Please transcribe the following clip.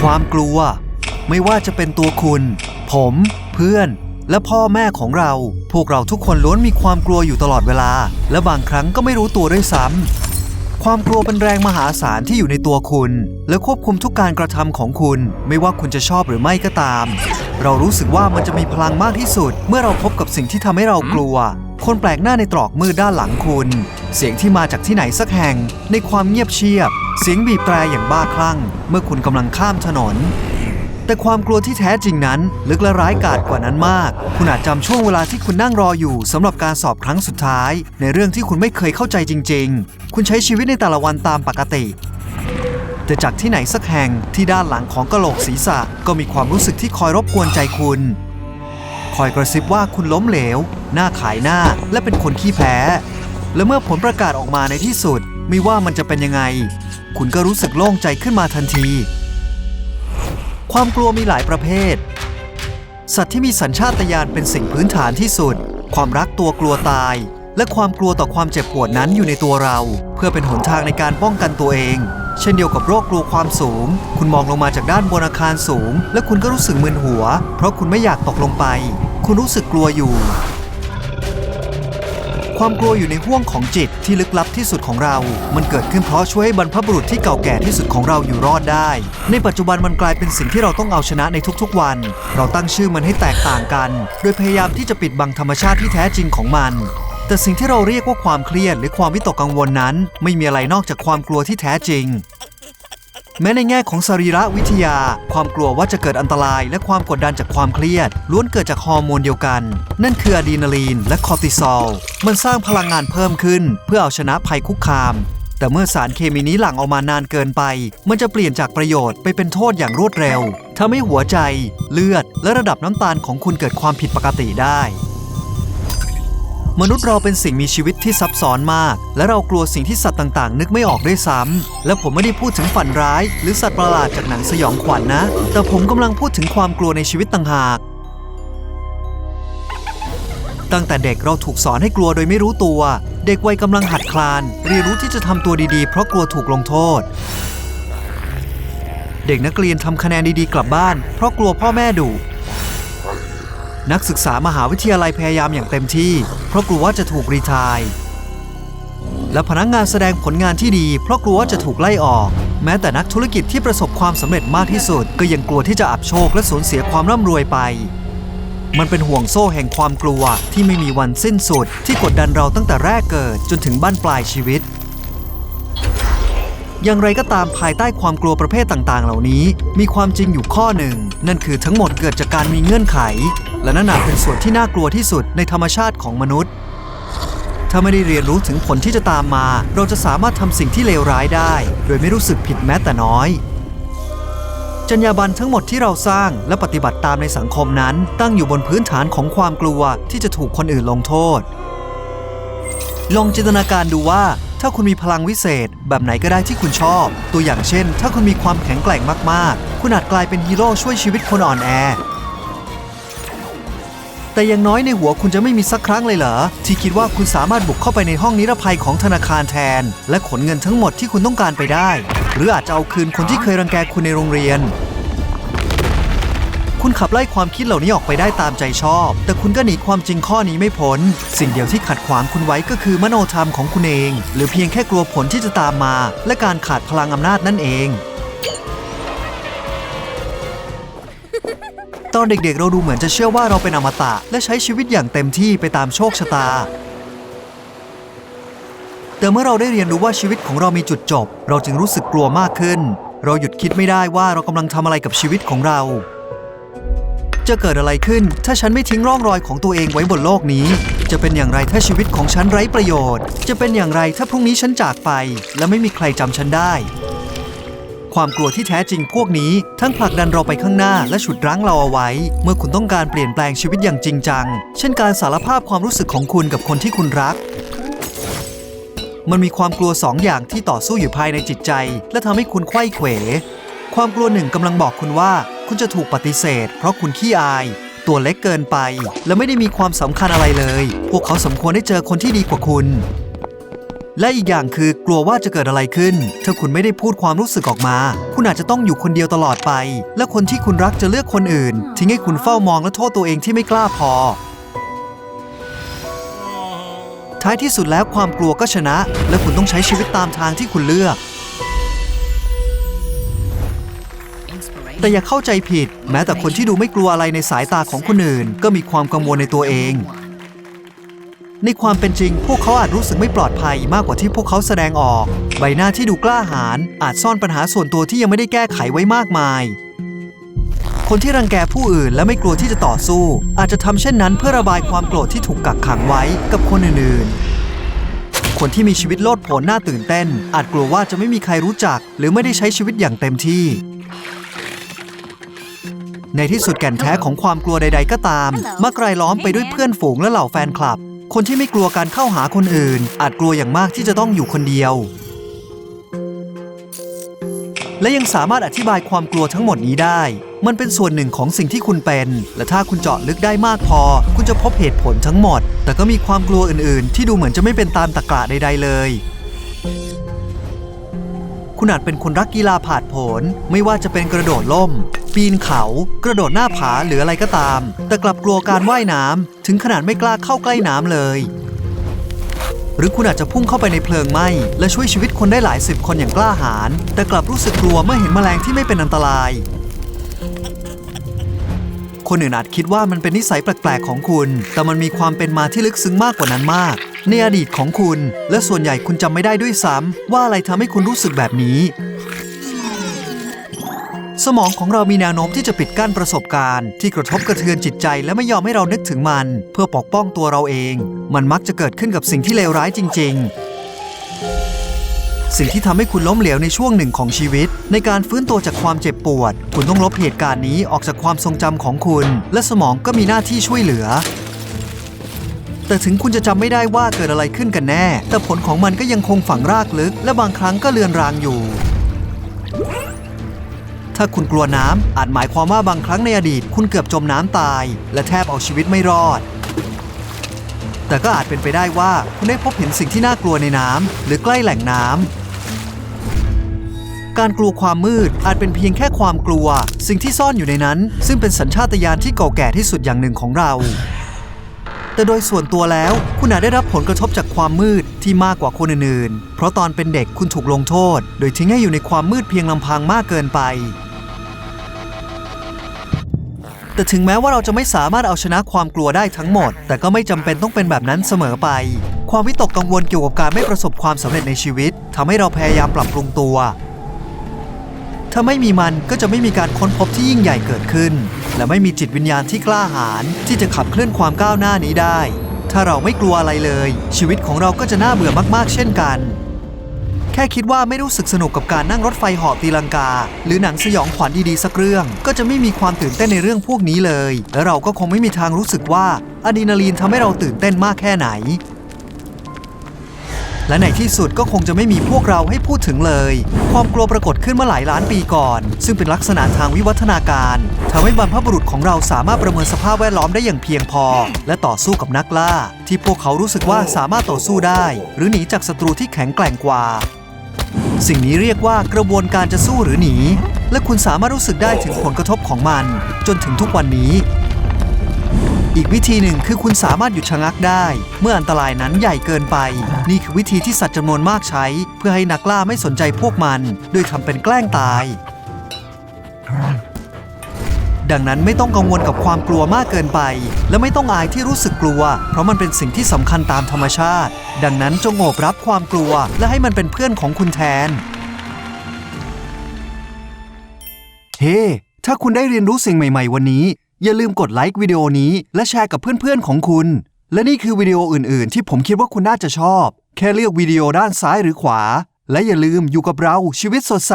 ความกลัว ไม่ว่าจะเป็นตัวคุณ ผม เพื่อน และพ่อแม่ของเรา พวกเราทุกคนล้วนมีความกลัวอยู่ตลอดเวลา และบางครั้งก็ไม่รู้ตัวด้วยซ้ำความกลัวเป็นแรงมหาศาลที่อยู่ในตัวคุณ และควบคุมทุกการกระทำของคุณ ไม่ว่าคุณจะชอบหรือไม่ก็ตาม เรารู้สึกว่ามันจะมีพลังมากที่สุด เมื่อเราพบกับสิ่งที่ทำให้เรากลัว คนแปลกหน้าในตรอกมืดด้านหลังคุณ เสียงที่มาจากที่ไหนสักแห่งในความเงียบเชียบ เสียงบีบแตรอย่างบ้าคลั่ง เมื่อคุณกำลังข้ามถนน แต่ความกลัวที่แท้จริงนั้น ลึกและร้ายกาจกว่านั้นมาก คุณอาจจำช่วงเวลาที่คุณนั่งรออยู่สำหรับการสอบครั้งสุดท้าย ในเรื่องที่คุณไม่เคยเข้าใจจริง ๆ คุณใช้ชีวิตในแต่ละวันตามปกติแต่จากที่ไหนสักแห่งที่ด้านหลังของกะโหลกศีรษะก็มีความรู้สึกที่คอยรบกวนใจคุณ คอยกระซิบว่าคุณล้มเหลว หน้าขายหน้าและเป็นคนขี้แพ้ และเมื่อผลประกาศออกมาในที่สุด ไม่ว่ามันจะเป็นยังไง คุณก็รู้สึกโล่งใจขึ้นมาทันที ความกลัวมีหลายประเภท สัตว์ที่มีสัญชาตญาณเป็นสิ่งพื้นฐานที่สุด ความรักตัวกลัวตาย และความกลัวต่อความเจ็บปวดนั้นอยู่ในตัวเรา เพื่อเป็นหนทางในการป้องกันตัวเอง เช่นเดียวกับโรคกลัวความสูง คุณมองลงมาจากด้านบนอาคารสูง และคุณก็รู้สึกมึนหัว เพราะคุณไม่อยากตกลงไป คุณรู้สึกกลัวอยู่ ความกลัวอยู่ในห่วงของจิตที่ลึกลับที่สุดของเรา มันเกิดขึ้นเพราะช่วยให้บรรพบุรุษที่เก่าแก่ที่สุดของเราอยู่รอดได้ ในปัจจุบันมันกลายเป็นสิ่งที่เราต้องเอาชนะในทุกๆวัน เราตั้งชื่อมันให้แตกต่างกัน โดยพยายามที่จะปิดบังธรรมชาติที่แท้จริงของมันแต่สิ่งที่เราเรียกว่าความเครียดหรือความวิตกกังวลนั้น ไม่มีอะไรนอกจากความกลัวที่แท้จริง แม้ในแง่ของสรีระวิทยา ความกลัวว่าจะเกิดอันตราย และความกดดันจากความเครียด ล้วนเกิดจากฮอร์โมนเดียวกัน นั่นคืออะดรีนาลีน และคอร์ติซอล มันสร้างพลังงานเพิ่มขึ้น เพื่อเอาชนะภัยคุกคาม แต่เมื่อสารเคมีนี้หลั่งออกมานานเกินไป มันจะเปลี่ยนจากประโยชน์ไปเป็นโทษอย่างรวดเร็วทำให้หัวใจ เลือด และระดับน้ำตาลของคุณเกิดความผิดปกติได้ มนุษย์เราเป็นสิ่งมีชีวิตที่ซับซ้อนมาก และเรากลัวสิ่งที่สัตว์ต่างๆ นึกไม่ออกด้วยซ้ำและผมไม่ได้พูดถึงฝันร้าย หรือสัตว์ประหลาดจากหนังสยองขวัญนนะ แต่ผมกำลังพูดถึงความกลัวในชีวิตต่างหาก ตั้งแต่เด็กเราถูกสอนให้กลัวโดยไม่รู้ตัว เด็กวัยกำลังหัดคลาน เรียนรู้ที่จะทำตัวดีๆ เพราะกลัวถูกลงโทษ เด็กนักเรียนทำคะแนนดีๆ กลับบ้าน เพราะกลัวพ่อแม่ดุ นักศึกษามหาวิทยาลัยพยายามอย่างเต็มที่ เพราะกลัวว่าจะถูกรีทายและพนักงานแสดงผลงานที่ดี เพราะกลัวว่าจะถูกไล่ออก แม้แต่นักธุรกิจที่ประสบความสำเร็จมากที่สุด ก็ยังกลัวที่จะอับโชคและสูญเสียความร่ำรวยไป มันเป็นห่วงโซ่แห่งความกลัวที่ไม่มีวันสิ้นสุด ที่กดดันเราตั้งแต่แรกเกิดจนถึงบั้นปลายชีวิต อย่างไรก็ตามภายใต้ความกลัวประเภทต่างๆ เหล่านี้ มีความจริงอยู่ข้อหนึ่ง นั่นคือทั้งหมดเกิดจากการมีเงื่อนไข และนั่นอาจเป็นส่วนที่น่ากลัวที่สุดในธรรมชาติของมนุษย์ ถ้าไม่ได้เรียนรู้ถึงผลที่จะตามมา เราจะสามารถทำสิ่งที่เลวร้ายได้ โดยไม่รู้สึกผิดแม้แต่น้อย จรรยาบรรณทั้งหมดที่เราสร้างและปฏิบัติตามในสังคมนั้น ตั้งอยู่บนพื้นฐานของความกลัวที่จะถูกคนอื่นลงโทษ ลองจินตนาการดูว่าถ้าคุณมีพลังวิเศษ แบบไหนก็ได้ที่คุณชอบ ตัวอย่างเช่น ถ้าคุณมีความแข็งแกร่งมาก ๆ คุณอาจกลายเป็นฮีโร่ช่วยชีวิตคนอ่อนแอ แต่อย่างน้อยในหัวคุณจะไม่มีสักครั้งเลยเหรอ ที่คิดว่าคุณสามารถบุกเข้าไปในห้องนิรภัยของธนาคารแทน และขนเงินทั้งหมดที่คุณต้องการไปได้ หรืออาจจะเอาคืนคนที่เคยรังแกคุณในโรงเรียน คุณขับไล่ความคิดเหล่านี้ออกไปได้ตามใจชอบ แต่คุณก็หนีความจริงข้อนี้ไม่พ้น สิ่งเดียวที่ขัดขวางคุณไว้ก็คือมโนธรรมของคุณเอง หรือเพียงแค่กลัวผลที่จะตามมา และการขาดพลังอำนาจนั่นเอง ตอนเด็กๆ เราดูเหมือนจะเชื่อว่าเราเป็นอมตะ และใช้ชีวิตอย่างเต็มที่ไปตามโชคชะตา แต่เมื่อเราได้เรียนรู้ว่าชีวิตของเรามีจุดจบ เราจึงรู้สึกกลัวมากขึ้น เราหยุดคิดไม่ได้ว่าเรากำลังทำอะไรกับชีวิตของเรา จะเกิดอะไรขึ้น ถ้าฉันไม่ทิ้งร่องรอยของตัวเองไว้บนโลกนี้ จะเป็นอย่างไรถ้าชีวิตของฉันไร้ประโยชน์ จะเป็นอย่างไรถ้าพรุ่งนี้ฉันจากไป และไม่มีใครจำฉันได้ ความกลัวที่แท้จริงพวกนี้ ทั้งผลักดันเราไปข้างหน้าและฉุดรั้งเราเอาไว้ เมื่อคุณต้องการเปลี่ยนแปลงชีวิตอย่างจริงจัง เช่นการสารภาพความรู้สึกของคุณกับคนที่คุณรัก มันมีความกลัวสองอย่างที่ต่อสู้อยู่ภายในจิตใจ และทำให้คุณไขว้เขว ความกลัวหนึ่งกำลังบอกคุณว่า คุณจะถูกปฏิเสธ เพราะคุณขี้อาย ตัวเล็กเกินไป และไม่ได้มีความสำคัญอะไรเลย พวกเขาสมควรได้เจอคนที่ดีกว่าคุณ และอีกอย่างคือกลัวว่าจะเกิดอะไรขึ้น ถ้าคุณไม่ได้พูดความรู้สึกออกมา คุณอาจจะต้องอยู่คนเดียวตลอดไป และคนที่คุณรักจะเลือกคนอื่น ทิ้งให้คุณเฝ้ามองและโทษตัวเองที่ไม่กล้าพอ ท้ายที่สุดแล้วความกลัวก็ชนะ และคุณต้องใช้ชีวิตตามทางที่คุณเลือก แต่อย่าเข้าใจผิด แม้แต่คนที่ดูไม่กลัวอะไรในสายตาของคนอื่น ก็มีความกังวลในตัวเอง ในความเป็นจริง พวกเขาอาจรู้สึกไม่ปลอดภัยมากกว่าที่พวกเขาแสดงออก ใบหน้าที่ดูกล้าหาญอาจซ่อนปัญหาส่วนตัวที่ยังไม่ได้แก้ไขไว้มากมาย คนที่รังแกผู้อื่นและไม่กลัวที่จะต่อสู้ อาจจะทำเช่นนั้นเพื่อระบายความโกรธที่ถูกกักขังไว้กับคนอื่นๆ คนที่มีชีวิตโลดโผนน่าตื่นเต้น อาจกลัวว่าจะไม่มีใครรู้จัก หรือไม่ได้ใช้ชีวิตอย่างเต็มที่ในที่สุดแก่นแท้ของความกลัวใด ๆ ก็ตาม มักรายล้อมไปด้วยเพื่อนฝูงและเหล่าแฟนคลับ คนที่ไม่กลัวการเข้าหาคนอื่น อาจกลัวอย่างมากที่จะต้องอยู่คนเดียว และยังสามารถอธิบายความกลัวทั้งหมดนี้ได้ มันเป็นส่วนหนึ่งของสิ่งที่คุณเป็น และถ้าคุณเจาะลึกได้มากพอ คุณจะพบเหตุผลทั้งหมด แต่ก็มีความกลัวอื่นๆ ที่ดูเหมือนจะไม่เป็นตามตะกร้าใด ๆ เลยคุณอาจเป็นคนรักกีฬาผาดโผน ไม่ว่าจะเป็นกระโดดล่ม ปีนเขา กระโดดหน้าผาหรืออะไรก็ตาม แต่กลับกลัวการว่ายน้ำถึงขนาดไม่กล้าเข้าใกล้น้ำเลย หรือคุณอาจจะพุ่งเข้าไปในเพลิงไหม้และช่วยชีวิตคนได้หลายสิบคนอย่างกล้าหาญแต่กลับรู้สึกกลัวเมื่อเห็นแมลงที่ไม่เป็นอันตราย คนอื่นอาจคิดว่ามันเป็นนิสัยแปลกๆของคุณ แต่มันมีความเป็นมาที่ลึกซึ้งมากกว่านั้นมาก ในอดีตของคุณ และส่วนใหญ่คุณจำไม่ได้ด้วยซ้ำว่าอะไรทำให้คุณรู้สึกแบบนี้ สมองของเรามีแนวโน้มที่จะปิดกั้นประสบการณ์ ที่กระทบกระเทือนจิตใจและไม่ยอมให้เรานึกถึงมัน เพื่อปกป้องตัวเราเอง มันมักจะเกิดขึ้นกับสิ่งที่เลวร้ายจริง ๆ สิ่งที่ทำให้คุณล้มเหลวในช่วงหนึ่งของชีวิต ในการฟื้นตัวจากความเจ็บปวด คุณต้องลบเหตุการณ์นี้ออกจากความทรงจำของคุณ และสมองก็มีหน้าที่ช่วยเหลือแต่ถึงคุณจะจำไม่ได้ว่าเกิดอะไรขึ้นกันแน่ แต่ผลของมันก็ยังคงฝังรากลึก และบางครั้งก็เลือนรางอยู่ ถ้าคุณกลัวน้ำอาจหมายความว่าบางครั้งในอดีต คุณเกือบจมน้ำตาย และแทบเอาชีวิตไม่รอด แต่ก็อาจเป็นไปได้ว่าคุณได้พบเห็นสิ่งที่น่ากลัวในน้ำหรือใกล้แหล่งน้ำการกลัวความมืดอาจเป็นเพียงแค่ความกลัว สิ่งที่ซ่อนอยู่ในนั้น ซึ่งเป็นสัญชาตญาณที่เก่าแก่ที่สุดอย่างหนึ่งของเราแต่โดยส่วนตัวแล้วคุณอาจได้รับผลกระทบจากความมืดที่มากกว่าคนอื่นๆ เพราะตอนเป็นเด็กคุณถูกลงโทษ โดยทิ้งให้อยู่ในความมืดเพียงลำพังมากเกินไป แต่ถึงแม้ว่าเราจะไม่สามารถเอาชนะความกลัวได้ทั้งหมด แต่ก็ไม่จำเป็นต้องเป็นแบบนั้นเสมอไป ความวิตกกังวลเกี่ยวกับการไม่ประสบความสำเร็จในชีวิตทำให้เราพยายามปรับปรุงตัว ถ้าไม่มีมันก็จะไม่มีการค้นพบที่ยิ่งใหญ่เกิดขึ้น และไม่มีจิตวิญญาณที่กล้าหาญที่จะขับเคลื่อนความก้าวหน้านี้ได้ ถ้าเราไม่กลัวอะไรเลย ชีวิตของเราก็จะน่าเบื่อมากๆ เช่นกัน ค่คิดว่าไม่รู้สึกสนุกกับการนั่งรถไฟหาะตีลังกา หรือหนังสยองขวัญดีๆสักเรื่อง ก็จะไม่มีความตื่นเต้นในเรื่องพวกนี้เลย และเราก็คงไม่มีทางรู้สึกว่าอะดรีนาลีนทำให้เราตื่นเต้นมากแค่ไหน และในที่สุดก็คงจะไม่มีพวกเราให้พูดถึงเลย ความกลัวปรากฏขึ้นเมื่อหลายล้านปีก่อน ซึ่งเป็นลักษณะทางวิวัฒนาการทำให้บรรพบุรุษของเราสามารถประเมินสภาพแวดล้อมได้อย่างเพียงพอ และต่อสู้กับนักล่า ที่พวกเขารู้สึกว่าสามารถต่อสู้ได้ หรือหนีจากศัตรูที่แข็งแกร่งกว่า สิ่งนี้เรียกว่ากระบวนการจะสู้หรือหนี และคุณสามารถรู้สึกได้ถึงผลกระทบของมัน จนถึงทุกวันนี้ อีกวิธีหนึ่งคือคุณสามารถหยุดชะงักได้ เมื่ออันตรายนั้นใหญ่เกินไป นี่คือวิธีที่สัตว์จำนวนมากใช้ เพื่อให้นักล่าไม่สนใจพวกมัน ด้วยทำเป็นแกล้งตาย ดังนั้นไม่ต้องกังวลกับความกลัวมากเกินไป และไม่ต้องอายที่รู้สึกกลัว เพราะมันเป็นสิ่งที่สำคัญตามธรรมชาติ ดังนั้นจงโอบรับความกลัว และให้มันเป็นเพื่อนของคุณแทน เฮ้ถ้าคุณได้เรียนรู้สิ่งใหม่ ๆ วันนี้ อย่าลืมกดไลค์วิดีโอนี้ และแชร์กับเพื่อนๆของคุณ และนี่คือวิดีโออื่น ๆ ที่ผมคิดว่าคุณน่าจะชอบ แค่เลือกวิดีโอด้านซ้ายหรือขวา และอย่าลืมอยู่กับเราชีวิตสดใส